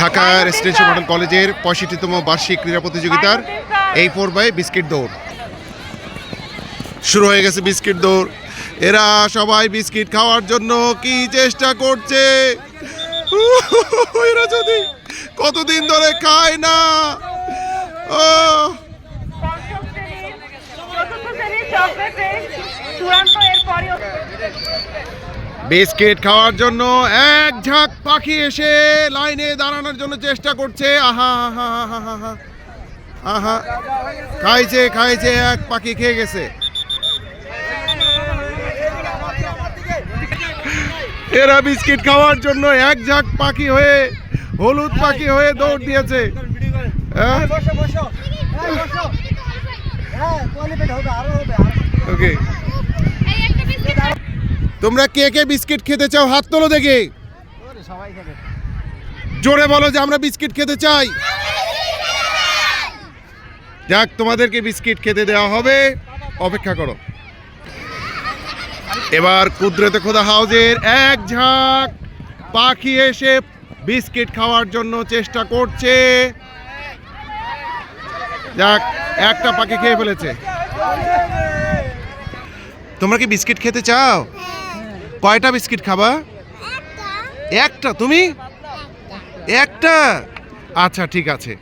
Dhaka residential model কলেজের পঁয়ষট্টিতম বার্ষিক ক্রীড়া প্রতিযোগিতার এই ফোর বাই বিস্কিট দৌড়। শুরু হয়ে গেছে বিস্কিট দৌড়। এরা সবাই বিস্কিট খাওয়ার জন্য কি চেষ্টা করছে? এরা যদি কতদিন ধরে খায় না? ও বিস্কিট খাওয়ার জন্য এক ঝাঁক পাখি এসে লাইনে দাঁড়ানোর জন্য চেষ্টা করছে। আহা আহা আহা খাইছে খাইছে এক পাখি খেয়ে গেছে। এরা বিস্কিট খাওয়ার জন্য এক ঝাঁক পাখি হয়ে হলুদ পাখি হয়ে দৌড় দিয়েছে। হ্যাঁ বসো বসো এই বসো হ্যাঁ কোয়ালিফাইড হবে আরও হবে আরও ওকে তোমরা কে কে বিস্কিট খেতে চাও হাত তোলো দেখে। জোরে বলো যে আমরা বিস্কিট খেতে চাই। যাক, তোমাদেরকে বিস্কিট খেতে দেওয়া হবে। অপেক্ষা করো। এবার কুদরতে খোদা হাউজের এক ঝাঁক পাখি এসে বিস্কিট খাওয়ার জন্য চেষ্টা করছে। যাক, একটা পাখি খেয়ে ফেলেছে। তোমরা কি বিস্কিট খেতে চাও? কয়টা বিস্কিট খাবা? একটা। তুমি? একটা? আচ্ছা ঠিক আছে।